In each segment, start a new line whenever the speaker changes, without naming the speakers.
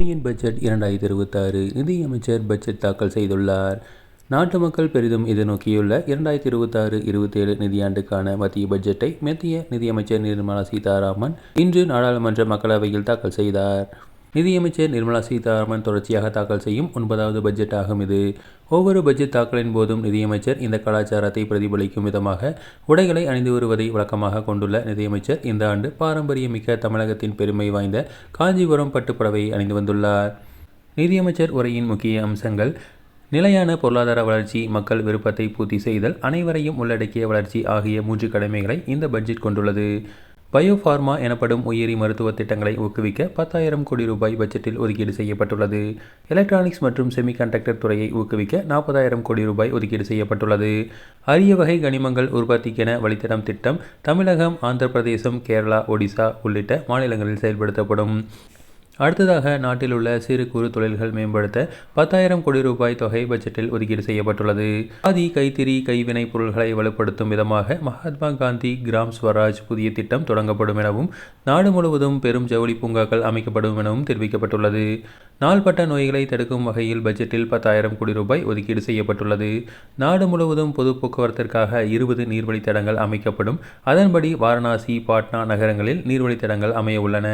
Union budget இரண்டாயிரத்தி இருபத்தாறு. நிதியமைச்சர் பட்ஜெட் தாக்கல் செய்துள்ளார். நாட்டு மக்கள் பெரிதும் எதிர்நோக்கியுள்ள இரண்டாயிரத்தி இருபத்தாறு இருபத்தேழு நிதியாண்டுக்கான மத்திய பட்ஜெட்டை மத்திய நிதியமைச்சர் நிர்மலா சீதாராமன் இன்று நாடாளுமன்ற மக்களவையில் தாக்கல் செய்தார். நிதியமைச்சர் நிர்மலா சீதாராமன் தொடர்ச்சியாக தாக்கல் செய்யும் ஒன்பதாவது பட்ஜெட் ஆகும் இது. ஒவ்வொரு பட்ஜெட் தாக்கலின் போதும் நிதியமைச்சர் இந்த கலாச்சாரத்தை பிரதிபலிக்கும் விதமாக உடைகளை அணிந்து வருவதை வழக்கமாக கொண்டுள்ள நிதியமைச்சர் இந்த ஆண்டு பாரம்பரியமிக்க தமிழகத்தின் பெருமை வாய்ந்த காஞ்சிபுரம் பட்டுப்புடவையை அணிந்து வந்துள்ளார். நிதியமைச்சர் உரையின் முக்கிய அம்சங்கள் நிலையான பொருளாதார வளர்ச்சி மக்கள் விருப்பத்தை பூர்த்தி செய்தல் அனைவரையும் உள்ளடக்கிய வளர்ச்சி ஆகிய மூன்று கடமைகளை இந்த பட்ஜெட் கொண்டுள்ளது. பயோஃபார்மா எனப்படும் உயிரி மருத்துவ திட்டங்களை ஊக்குவிக்க பத்தாயிரம் கோடி ரூபாய் பட்ஜெட்டில் ஒதுக்கீடு செய்யப்பட்டுள்ளது. எலக்ட்ரானிக்ஸ் மற்றும் செமிகண்டக்டர் துறையை ஊக்குவிக்க நாற்பதாயிரம் கோடி ரூபாய் ஒதுக்கீடு செய்யப்பட்டுள்ளது. அரிய வகை கனிமங்கள் உற்பத்திக்கென வழித்தடம் திட்டம் தமிழகம் ஆந்திர பிரதேசம் கேரளா ஒடிசா உள்ளிட்ட மாநிலங்களில் செயல்படுத்தப்படும். அடுத்ததாக நாட்டில் உள்ள சிறு குறு தொழில்கள் மேம்படுத்த பத்தாயிரம் கோடி ரூபாய் தொகை பட்ஜெட்டில் ஒதுக்கீடு செய்யப்பட்டுள்ளது. ஆதி கைத்திரி கைவினை பொருள்களை வலுப்படுத்தும் விதமாக மகாத்மா காந்தி கிராம் ஸ்வராஜ் புதிய திட்டம் தொடங்கப்படும் எனவும் நாடு முழுவதும் பெரும் ஜவுளி பூங்காக்கள் அமைக்கப்படும் எனவும் தெரிவிக்கப்பட்டுள்ளது. நாள்பட்ட நோய்களை தடுக்கும் வகையில் பட்ஜெட்டில் பத்தாயிரம் கோடி ரூபாய் ஒதுக்கீடு செய்யப்பட்டுள்ளது. நாடு முழுவதும் பொது போக்குவரத்திற்காக இருபது நீர்வழித்தடங்கள் அமைக்கப்படும். அதன்படி வாரணாசி பாட்னா நகரங்களில் நீர்வழித்தடங்கள் அமைய உள்ளன.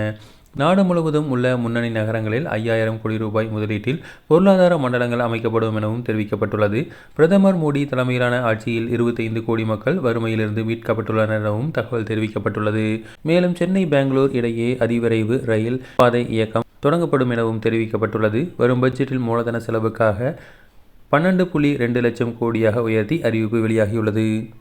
நாடு முழுவதும் உள்ள முன்னணி நகரங்களில் ஐயாயிரம் கோடி ரூபாய் முதலீட்டில் பொருளாதார மண்டலங்கள் அமைக்கப்படும் எனவும் தெரிவிக்கப்பட்டுள்ளது. பிரதமர் மோடி தலைமையிலான ஆட்சியில் இருபத்தைந்து கோடி மக்கள் வறுமையிலிருந்து மீட்கப்பட்டுள்ளனர் எனவும் தகவல் தெரிவிக்கப்பட்டுள்ளது. மேலும் சென்னை பெங்களூர் இடையே அதிவிரைவு ரயில் பாதை இயக்கம் தொடங்கப்படும் எனவும் தெரிவிக்கப்பட்டுள்ளது. வரும் பட்ஜெட்டில் மூலதன செலவுக்காக பன்னெண்டு புள்ளி ரெண்டு லட்சம் கோடியாக உயர்த்தி அறிவிப்பு வெளியாகியுள்ளது.